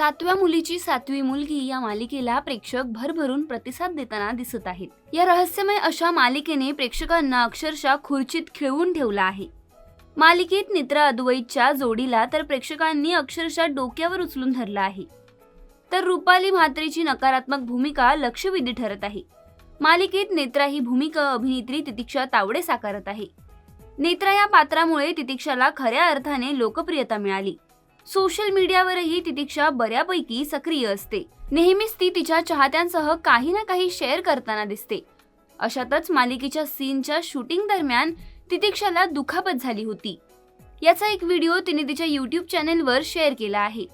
सातव्या मुलीची सातवी मुलगी या मालिकेला प्रेक्षक भरभरून प्रतिसाद देताना दिसत आहेत. या रहस्यमय अशा मालिकेने प्रेक्षकांना अक्षरशः खुर्चीत खिळवून ठेवला आहे. मालिकेत नित्रा अद्वैतच्या जोडीला तर प्रेक्षकांनी अक्षरशः डोक्यावर उचलून धरलं आहे. तर रुपाली म्हात्रेची नकारात्मक भूमिका लक्षवेधी ठरत आहे. मालिकेत नेत्रा ही भूमिका अभिनेत्री तितिक्षा तावडे साकारत आहे. नेत्रा या पात्रामुळे तितिक्षाला खऱ्या अर्थाने लोकप्रियता मिळाली. सोशल मीडियावरही तितिक्षा बऱ्यापैकी सक्रिय असते. नेहमीच ती तिच्या चाहत्यांसह काही ना काही शेअर करताना दिसते. अशातच मालिकेच्या सीनच्या शूटिंग दरम्यान तितिक्षाला दुखापत झाली होती. याचा एक व्हिडिओ तिने तिच्या युट्यूब चॅनेलवर शेअर केला आहे.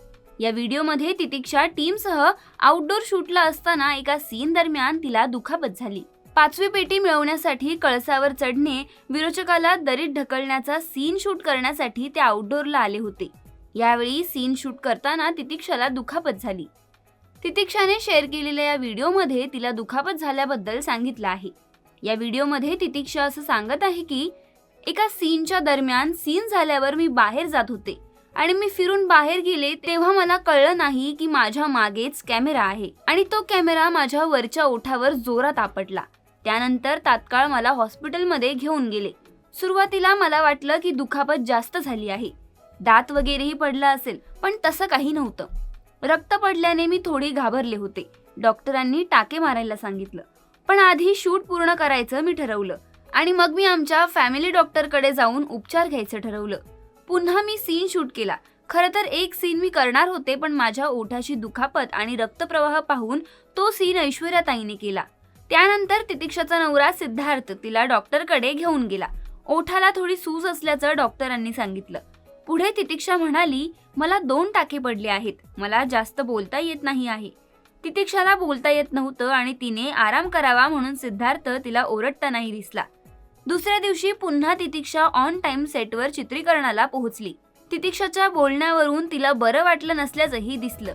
या व्हिडिओमध्ये तितिक्षा टीमसह आउटडोर शूटला असताना एका सीन दरम्यान तिला दुखापत झाली. पाचवी पेटी मिळवण्यासाठी कळसावर चढणे विरोचकाला दरीत ढकलण्याचा सीन शूट करण्यासाठी ते आउटडोरला आले होते. यावेळी सीन शूट करताना तितिक्षाला दुखापत झाली. तितिक्षाने शेअर केलेल्या या व्हिडिओमध्ये तिला दुखापत झाल्याबद्दल सांगितलं आहे. या व्हिडिओमध्ये तितिक्षा असं सांगत आहे की एका सीनच्या दरम्यान सीन झाल्यावर मी बाहेर जात होते आणि मी फिरून बाहेर गेले तेव्हा मला कळलं नाही की माझ्या मागेच कॅमेरा आहे आणि तो कॅमेरा माझ्या वरच्या ओठावर जोरात आपटला. त्यानंतर तात्काळ मला हॉस्पिटलमध्ये घेऊन गेले. सुरुवातीला मला वाटलं की दुखापत जास्त झाली आहे. दात वगैरेही पडला असेल पण तसं काही नव्हतं. रक्त पडल्याने मी थोडी घाबरले होते. डॉक्टरांनी टाके मारायला सांगितलं. पण आधी शूट पूर्ण करायचं मी ठरवलं आणि मग मी आमच्या फॅमिली डॉक्टरकडे जाऊन उपचार घ्यायचं ठरवलं. पुन्हा मी सीन शूट केला. खरं तर एक सीन मी करणार होते पण माझ्या ओठाची दुखापत आणि रक्तप्रवाह पाहून तो सीन ऐश्वर्याताईने केला. त्यानंतर तितिक्षाचा नवरा सिद्धार्थ तिला डॉक्टरकडे घेऊन गेला. ओठाला थोडी सूज असल्याचं डॉक्टरांनी सांगितलं. पुढे तितिक्षा म्हणाली मला दोन टाके पडले आहेत. मला जास्त बोलता येत नाही आहे. तितिक्षाला बोलता येत नव्हतं आणि तिने आराम करावा म्हणून सिद्धार्थ तिला ओरडतानाही दिसला. दुसऱ्या दिवशी पुन्हा तितिक्षा ऑन टाइम सेटवर चित्रीकरणाला पोहोचली. तितिक्षाच्या बोलण्यावरून तिला बरं वाटलं नसल्याचंही दिसलं.